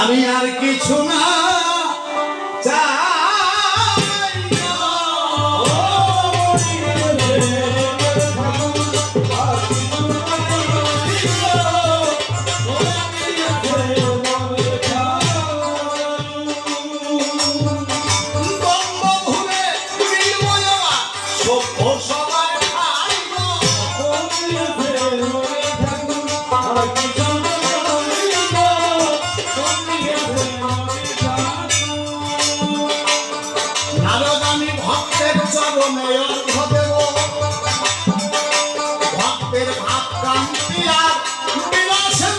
আমি আর কিছু না। নারদানি ভক্তের চরণে অর্ঘ দেব ভক্তের ভাব কান্তি আর বিলাসে।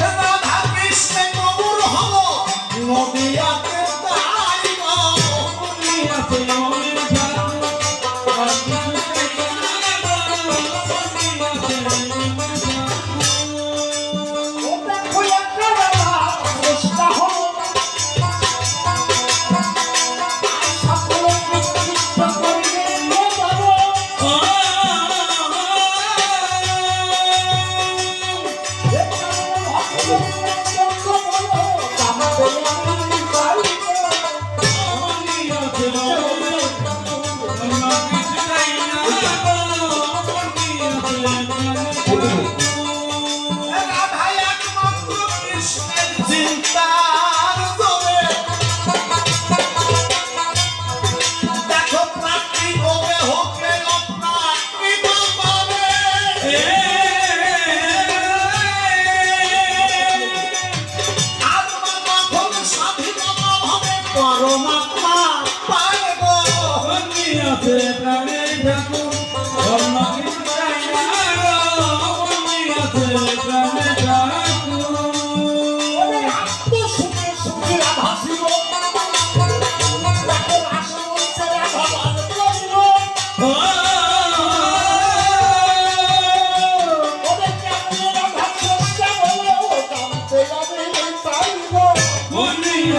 রাধা কৃষ্ণে কবুর হব নদিয়াতে রাধা